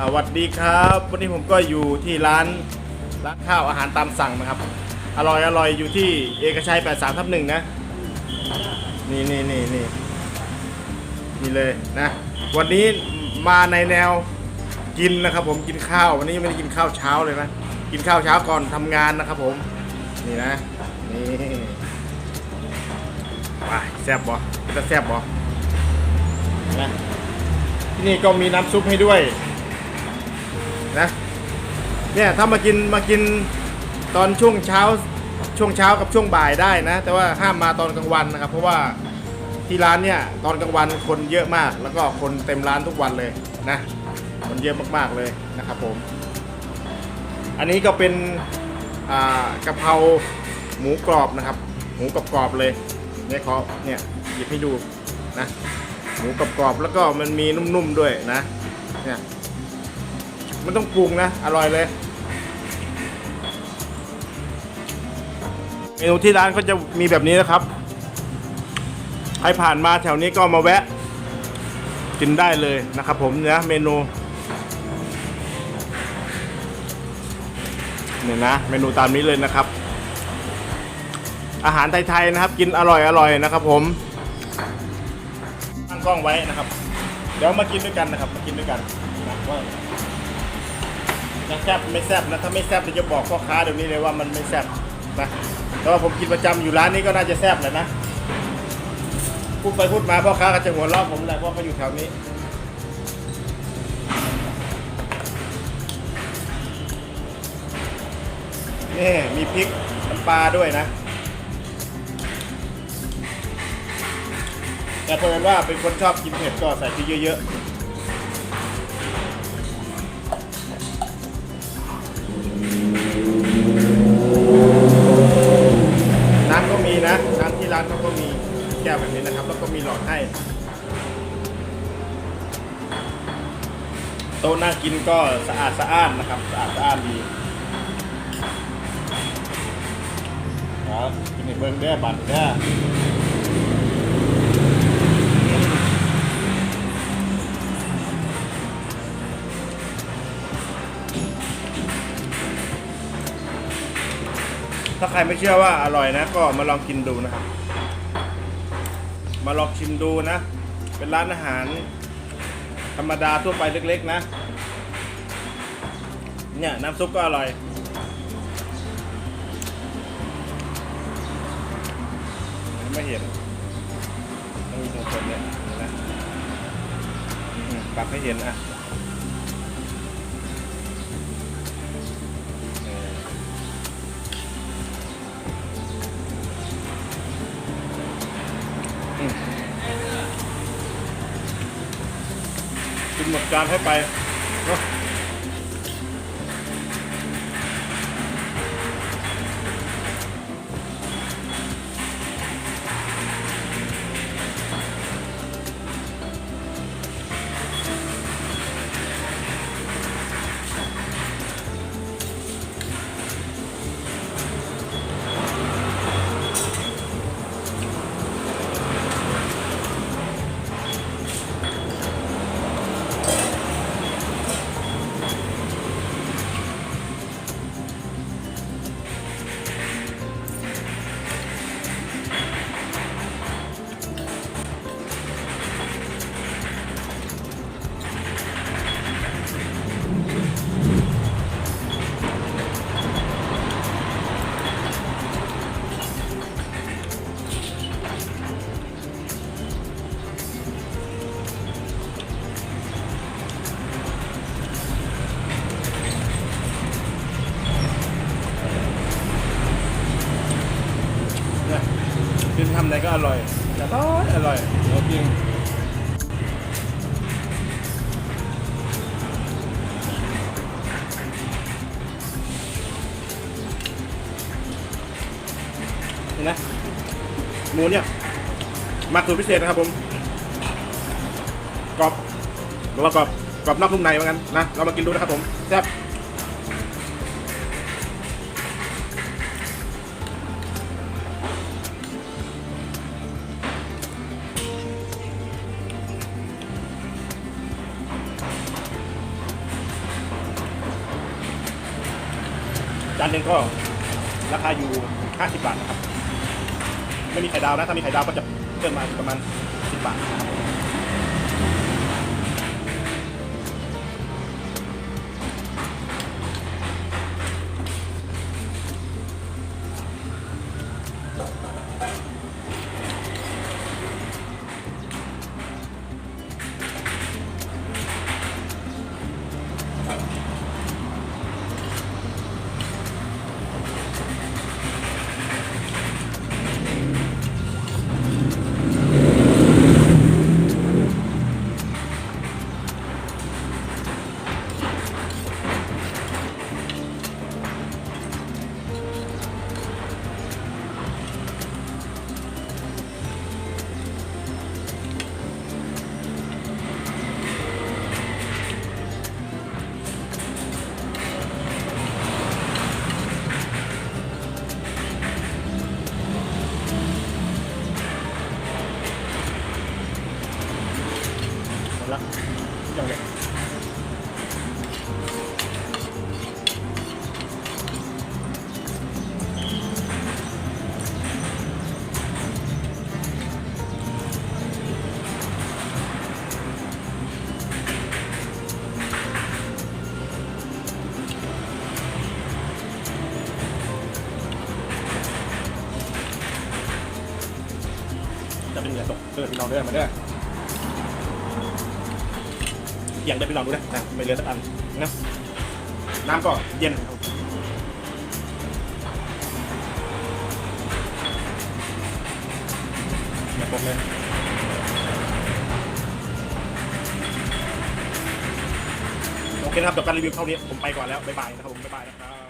สวัสดีครับ วันนี้ผมก็อยู่ที่ร้านร้านข้าวอาหารตามสั่งนะครับ อร่อยอร่อยอยู่ที่เอกชัย 83ทับหนึ่งนะ นี่นี่นี่นี่นี่เลยนะ วันนี้มาในแนวกินนะครับ ผมกินข้าว วันนี้ไม่ได้กินข้าวเช้าเลยนะ กินข้าวเช้าก่อนทำงานนะครับผม นี่นะ นี่ว้าแซ่บบ่จะแซ่บบ่นะที่นี่ก็มีน้ำซุปให้ด้วย นะเนี่ยถ้ามากินมากินตอนช่วงเช้าช่วงเช้ากับช่วงบ่ายได้นะ แต่ว่าห้ามมาตอนกลางวันนะครับ เพราะว่าที่ร้านเนี่ยตอนกลางวันคนเยอะมาก แล้วก็คนเต็มร้านทุกวันเลยนะคนเยอะมากๆเลยนะครับผม อันนี้ก็เป็นอ่ากะเพราหมูกรอบนะครับ หมูกรอบๆเลยเนี่ยเขอเนี่ยหยิบให้ดูนะหมูกรอบๆแล้วก็มันมีนุ่มๆด้วยนะเนี่ย มันต้องปรุงนะ อร่อยเลย เมนูที่ร้านก็จะมีแบบนี้นะครับ ใครผ่านมาแถวนี้ก็มาแวะ กินได้เลยนะครับผมเนี่ยเมนูเนี่ยนะ เมนูตามนี้เลยนะครับ อาหารไทยๆนะครับ กินอร่อยอร่อยนะครับ ผมตั้งกล้องไว้นะครับ เดี๋ยวมากินด้วยกันนะครับ มากินด้วยกันนะว่า จะแซบไม่แซบนะถ้าไม่แซบเดี๋ยวจะบอกพ่อค้าเดี๋ยวนี้เลยว่ามันไม่แซบนะแต่ว่าผมกินประจำอยู่ร้านนี้ก็น่าจะแซบแหละนะพูดไปพูดมาพ่อค้าก็จะหัวเราะผมแหละเพราะเขาอยู่แถวนี้ นี่มีพริกน้ำปลาด้วยนะ แต่เพิ่นว่าเป็นคนชอบกินเผ็ดก็ใส่พริกเยอะๆ ต๊ะนั่งกินก็สะอาดสะอ้านนะครับ สะอาดสะอ้านดีครับกินในเบิ้งได้บัตรได้ถ้าใครไม่เชื่อว่าอร่อยนะ ก็มาลองกินดูนะครับ มาลองชิมดูนะ เป็นร้านอาหาร ธรรมดาทั่วไปเล็กๆนะ เนี่ย น้ำซุปก็อร่อย ไม่เห็นต้องมีตรงคนเนี่ยนะปรับให้เห็นอะ หมดจานให้ไปเนาะ ก็อร่อยอร่อยอร่อยเอาจริงเห็นไหมหมูเนี่ยมาสูตรพิเศษนะครับผมกรอบแล้วก็กรอบนอกนุ่มในเหมือนกันนะ เรามากินดูนะครับผมแซ่บานหนึ่งก็ราคาอยู่ 50 บาทนะครับ ไม่มีไข่ดาวนะ ถ้ามีไข่ดาวก็จะเพิ่มมาประมาณ 10 บาทนะครับ หมดละยังเลยจะ อตกเออพี่น้องเด้อมาเด้ออย่างเดินไปลองดูนะนะไม่เหลือสักอันนะน้ำก็เย็นอย่าตกเลยโอเคนะครับจบการรีวิวเท่านี้ผมไปก่อนแล้วบ๊ายบายนะครับผมบ๊ายบายนะครับ